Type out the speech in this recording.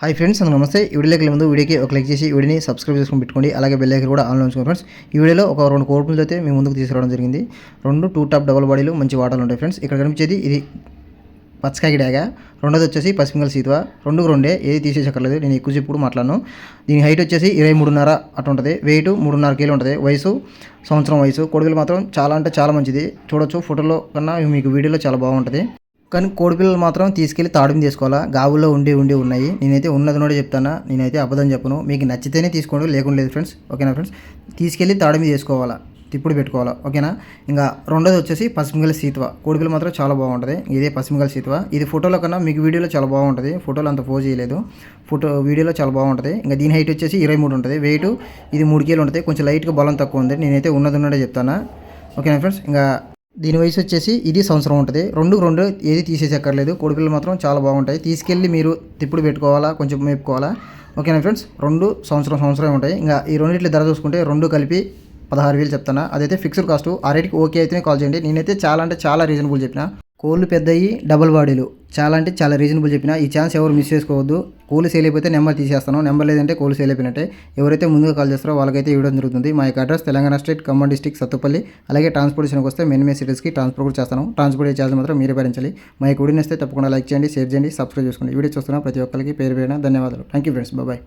Hi friends అందరూ నమస్తే. ఈ వీడియోకి ముందు వీడియోకి ఒక లైక్ చేసి వీడియోని సబ్స్క్రైబ్ చేసుకొని పెట్టుకోండి. అలాగే బెల్ ఐకన్ కూడా ఆన్లో ఉంచుకోండి ఫ్రెండ్స్ ఈ వీడియోలో ఒక రెండు కోర్పులతో అయితే మేము ముందుకు తీసుకురావడం జరిగింది. రెండు టూ టాప్ డబుల్ బాడీలు మంచి వాటర్లు ఉంటాయి ఫ్రెండ్స్ ఇక్కడ కనిపించేది ఇది పచ్చకాయ డాగా. రెండోది వచ్చేసి పసిమింగల్ సీతువ. రెండు రెండే ఏది తీసేసక్కర్లేదు. నేను ఎక్కువ చెప్పుడు మాట్లాడను. దీని హైట్ వచ్చేసి ఇరవై మూడున్నర అటు ఉంటుంది. వెయిట్ మూడున్నర కేలు ఉంటుంది. వయసు సంవత్సరం వయసు. కొడుకులు మాత్రం చాలా అంటే చాలా మంచిది. చూడొచ్చు ఫోటోలో కన్నా మీకు వీడియోలో చాలా బాగుంటుంది. కానీ కోడిపిల్లలు మాత్రం తీసుకెళ్ళి తాడుని తీసుకోవాలా? గావుల్లో ఉండి ఉండి ఉన్నాయి. నేనైతే ఉన్నది నోడే చెప్తానా? నేనైతే అబద్ధం చెప్పను. మీకు నచ్చితేనే తీసుకోండి లేకుండా లేదు ఫ్రెండ్స్. ఓకేనా ఫ్రెండ్స్? తీసుకెళ్ళి మీద చేసుకోవాలా తిప్పుడు పెట్టుకోవాలా? ఓకేనా? ఇంకా రెండోది వచ్చేసి పసిమిగల సీతువ. కోడిపిల్ల మాత్రం చాలా బాగుంటుంది. ఇదే పసిమిగల సీతువ. ఇది ఫోటోలో కన్నా మీకు వీడియోలో చాలా బాగుంటుంది. ఫోటోలో అంత పోజ్ చేయలేదు. ఫోటో వీడియోలో చాలా బాగుంటుంది. ఇంకా దీని హైట్ వచ్చేసి ఇరవై మూడు ఉంటుంది. వెయిట్ ఇది మూడు కేలు ఉంటుంది. కొంచెం లైట్గా బలం తక్కువ ఉంది. నేనైతే ఉన్నది ఉన్నట్టే చెప్తానా? ఓకేనా ఫ్రెండ్స్? ఇంకా దీని వయసు వచ్చేసి ఇది సంవత్సరం ఉంటుంది. రెండు రెండు ఏది తీసేసక్కర్లేదు. కోడిపిల్లలు మాత్రం చాలా బాగుంటాయి. తీసుకెళ్ళి మీరు తిప్పుడు పెట్టుకోవాలా? కొంచెం మేపుకోవాలా? ఓకేనా ఫ్రెండ్స్? రెండు సంవత్సరం సంవత్సరం ఉంటాయి. ఇంకా ఈ రెండింటి ధర చూసుకుంటే రెండు కలిపి పదహారు వేలు చెప్తాను అదైతే ఫిక్స్డ్ కాస్ట్. ఆ రేట్కి ఓకే అయితేనే కాల్ చేయండి. నేనైతే చాలా అంటే చాలా రీజనబుల్ చెప్పిన. కోళ్ళు పెద్దయి డబుల్ బాడీలు. చాలా అంటే చాలా రీజనబుల్ చెప్పిన ఈ ఛాన్స్ ఎవరు మిస్ చేసుకోవద్దు. కోళ్ళు సేల్ అయిపోతే నెంబర్ తీసేస్తాను. నెంబర్ లేదంటే కోళ్ళు సేల్ అయిపోయినట్టే. ఎవరైతే ముందుగా కాల్ చేస్తారో వాళ్ళకైతే ఇవ్వడం జరుగుతుంది. మా యొక్క address Telangana state Khammam district Sathupalli. అలాగే ట్రాన్స్పోర్టేషన్కి వస్తే మెయిన్ మెయిన్ సిటీస్కి ట్రాన్స్పోర్ట్ కూడా చేస్తాను. ట్రాన్స్పోర్ట్ ఛార్జ్ మాత్రం మీరే భరించాలి. మా యొక్క వీడియో తప్పకుండా లైక్ చేయండి షేర్ చేయండి సబ్స్క్రైబ్ చేసుకోండి. వీడియో చూస్తున్న ప్రతి ఒక్కరికి పేరు పేరున ధన్యవాదాలు. Thank you friends bye